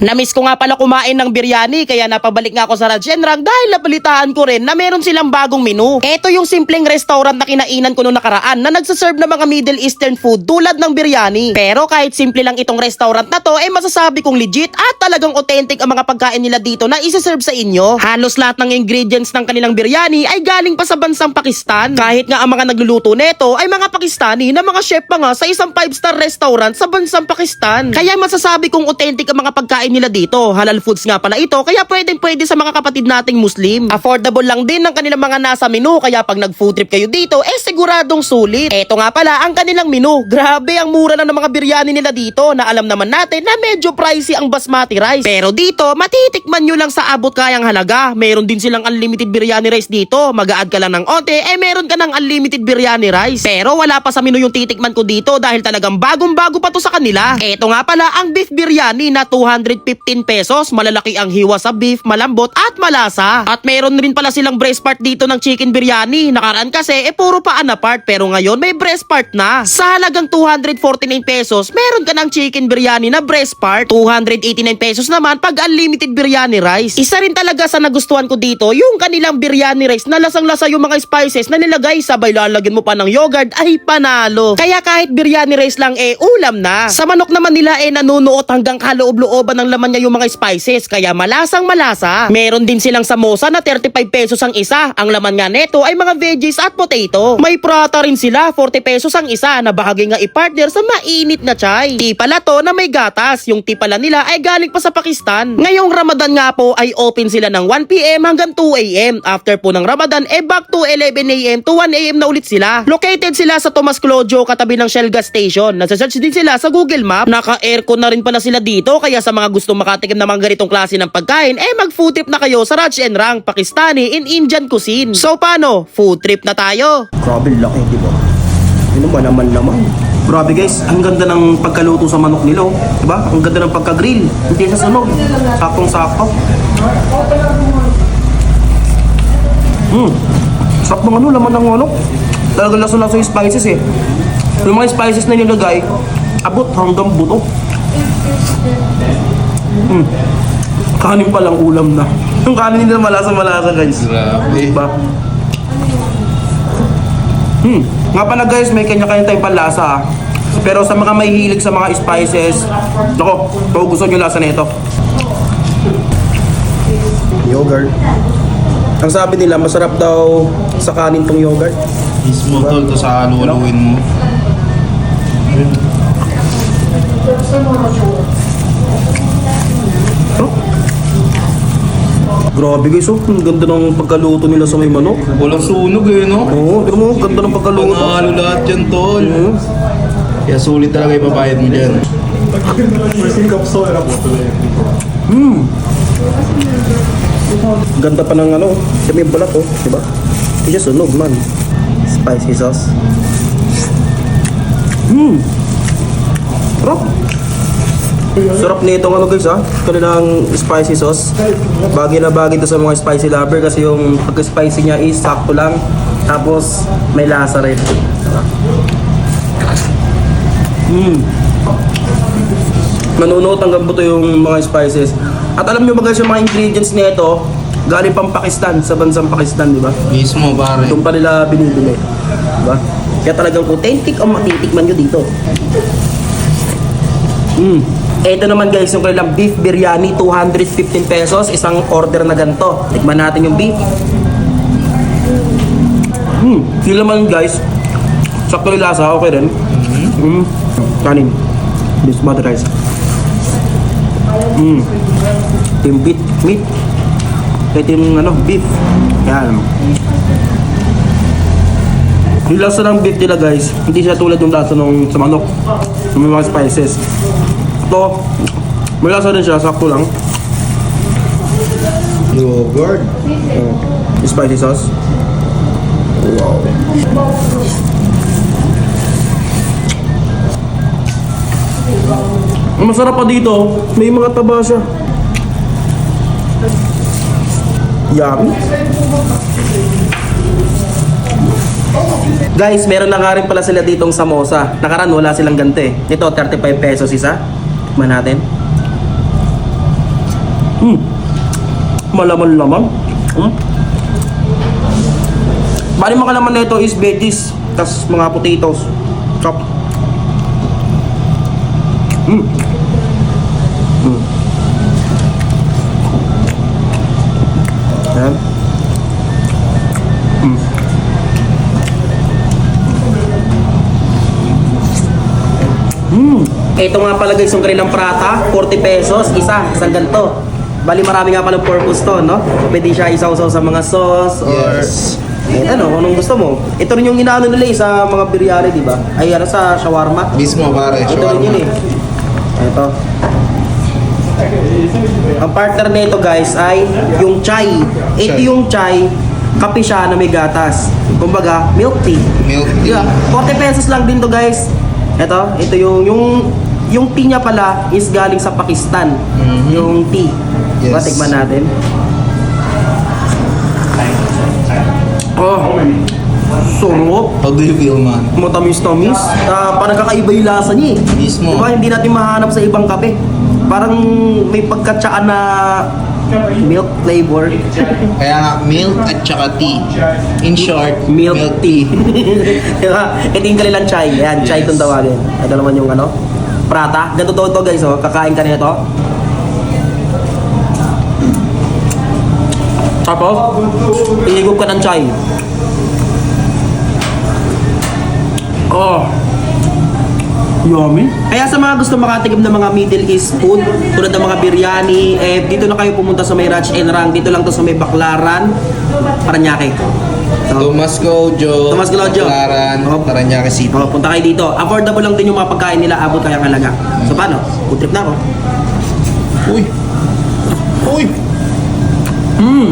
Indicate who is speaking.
Speaker 1: Namiss ko nga pala kumain ng biryani kaya napabalik nga ako sa Rajenrang dahil napalitaan ko rin na meron silang bagong menu. Ito yung simpleng restaurant na kinainan ko noong nakaraan na nagsaserve ng mga Middle Eastern food tulad ng biryani. Pero kahit simple lang itong restaurant na to, eh masasabi kong legit at talagang authentic ang mga pagkain nila dito na isa-serve sa inyo. Halos lahat ng ingredients ng kanilang biryani ay galing pa sa bansang Pakistan. Kahit nga ang mga nagluluto neto ay mga Pakistani na mga chef pa nga sa isang 5-star restaurant sa bansang Pakistan. Kaya masasabi kong authentic ang mga pagkain nila dito. Halal foods nga pala ito kaya pwedeng pwede sa mga kapatid nating Muslim. Affordable lang din ng kanilang mga nasa menu kaya pag nag food trip kayo dito eh siguradong sulit. Eto nga pala ang kanilang menu. Grabe ang mura na ng mga biryani nila dito na alam naman natin na medyo pricey ang basmati rice. Pero dito matitikman nyo lang sa abot kayang halaga. Meron din silang unlimited biryani rice dito. Mag-a-add ka lang ng onte eh meron ka ng unlimited biryani rice. Pero wala pa sa menu yung titikman ko dito dahil talagang bagong-bago pa to sa kanila. Eto nga pala ang beef biryani na 215 pesos. Malalaki ang hiwa sa beef, malambot at malasa. At meron rin pala silang breast part dito ng chicken biryani. Nakaraan kasi eh puro paan na part pero ngayon may breast part na. Sa halagang 249 pesos, meron ka ng chicken biryani na breast part. 289 pesos naman pag unlimited biryani rice. Isa rin talaga sa nagustuhan ko dito, yung kanilang biryani rice na lasang-lasa yung mga spices na nilagay sabay lalagyan mo pa ng yogurt ay panalo. Kaya kahit biryani rice lang eh ulam na. Sa manok naman nila eh nanunuot hanggang kaloob-looban ng laman niya yung mga spices kaya malasang malasa. Meron din silang samosa na 35 pesos ang isa. Ang laman nga neto ay mga veggies at potato. May prata rin sila, 40 pesos ang isa na bahagi nga i-partner sa mainit na chai. Di pala to na may gatas. Yung ti pala nila ay galing pa sa Pakistan. Ngayong Ramadan nga po ay open sila ng 1pm hanggang 2am. After po ng Ramadan eh back to 11am to 1am na ulit sila. Located sila sa Tomas Clodio katabi ng Shell gas station. Nasa-search din sila sa Google Map. Naka-aircon na rin pala sila dito kaya sa mga gustong makatikim ng mga ganitong klase ng pagkain eh mag food trip na kayo sa Raj and Rang, Pakistani in Indian cuisine. So paano? Food trip na tayo.
Speaker 2: Grabe laki, di ba? Yun naman naman naman. Grabe guys, ang ganda ng pagkaluto sa manok nila, oh. di ba? Ang ganda ng pagka-grill. Hindi sa sunog. Saktong-sakto. Hmm. Sarap ng ano, laman ng manok. Talagang laso-laso yung spices eh. Yung mga spices na nilagay, abot hanggang buto. Hmm. Kanin pa lang ulam na. Yung kanin nila malasa-malasa guys.
Speaker 3: Grabe.
Speaker 2: Diba? Hmm. Nga pala guys, may kanya-kanya tayong panlasa ah. Pero sa mga may hilig sa mga spices, nako, kung gusto nyo lasa nito. Yogurt. Ang sabi nila, masarap daw sa kanin tong yogurt.
Speaker 3: Mismo tol, to sa luluin mo.
Speaker 2: Grabe guys, oh. Ang ganda ng pagkaluto nila sa may manok.
Speaker 3: Walang sunog eh, no?
Speaker 2: Oo, pero mo, ganda ng pagkaluto.
Speaker 3: Panalo lahat yan, tol.
Speaker 2: Hmm.
Speaker 3: Kaya sulit talaga ipabayad mo dyan.
Speaker 2: Hmm. Ganda pa ng ano, may balat oh, di ba? Hindi siya sunog man. Spicy sauce. Hmm. Sarap. Sarap nito ano guys ha, kanilang spicy sauce. Bagay na bagay to sa mga spicy lover kasi yung pagka-spicy niya is sakto lang. Tapos may lasa rin. Hmm. Manunuot hanggang buto yung mga spices. At alam nyo ba guys yung mga ingredients nito, galing pang Pakistan, sa bansang Pakistan, di ba?
Speaker 3: Mismo, pare.
Speaker 2: Doon pa nila binibili. Di ba? Kaya talagang authentic ang matitikman nyo dito. Mm. Ito naman guys, yung kanilang beef biryani, 215 pesos. Isang order na ganito. Tikman natin yung beef. Hmm, sila man guys. Sakto yung lasa, okay rin. Mm. Kanin. Beef butter rice. Mm. Ito yung beef, meat. Ito yung ano, beef. Yan. Yung lasa ng beef nila guys, hindi siya tulad yung lasa ng sa manok. Yung may mga spices. Ito, may lasa rin siya, sakto lang.
Speaker 3: Yogurt.
Speaker 2: Uh, spicy sauce. Wow. Ang masarap pa dito, may mga taba siya. Yummy. Guys, meron na nga rin pala sila ditong samosa. Nakaraan wala silang gante. Ito, 35 pesos isa. Tikman natin.
Speaker 1: Hmm. Malaman-laman. Hmm. Bali mga laman na ito is veggies. tas mga potatoes. Chop. Hmm. Hmm. Ayan. Ito nga pala guys yung kanilang prata, 40 pesos, isa, isang ganito. Bali marami nga palang purpose to, no? Pwede siya isaw-saw sa mga sauce or
Speaker 3: Yes.
Speaker 1: eh, ano, anong gusto mo? Ito rin yung inaano nila eh, sa mga biryani, di ba? Ay, ano sa shawarma.
Speaker 3: Mismo pare,
Speaker 1: Ito rin
Speaker 3: shawarma.
Speaker 1: yun eh. Ito. Ang partner nito guys ay yung chai. Ito yung chai, kape siya na may gatas. Kumbaga, milk tea.
Speaker 3: Milk tea.
Speaker 1: Yeah, 40 pesos lang din to guys. Ito, ito yung yung yung tea niya pala is galing sa Pakistan.
Speaker 3: Mhm.
Speaker 1: Yung tea. Diba,
Speaker 3: Yes.
Speaker 1: tikman natin. Oh, sarap.
Speaker 3: How do you feel man?
Speaker 1: Matamis-tamis. Uh, parang kakaiba yung lasa niya eh.
Speaker 3: Mismo.
Speaker 1: Diba, hindi natin mahanap sa ibang kape. Parang may pagkatsaan na milk flavor.
Speaker 3: Kaya nga, milk at saka tea. In short,
Speaker 1: Milk,
Speaker 3: milk,
Speaker 1: tea. diba? Ito yung kanilang chai. Ayan, chai itong tawagin. Ito naman yung ano, prata. Ganito to, to guys, oh. kakain ka nito. Tapos, ihigop ka ng chai. Oh. Yummy. Kaya sa mga gusto makatikim ng mga Middle East food, tulad ng mga biryani, eh, dito na kayo pumunta sa may Raj and Rang. Dito lang to sa may Baklaran, Paranaque. So,
Speaker 3: Tomas Gojo,
Speaker 1: Tomas Gojo.
Speaker 3: Laran,
Speaker 1: Oh.
Speaker 3: Taranaque City.
Speaker 1: oh, punta kayo dito. Affordable lang din yung mga pagkain nila, abot kayang halaga. So paano? Food trip na ako.
Speaker 3: Uy! Uy!
Speaker 1: Mmm,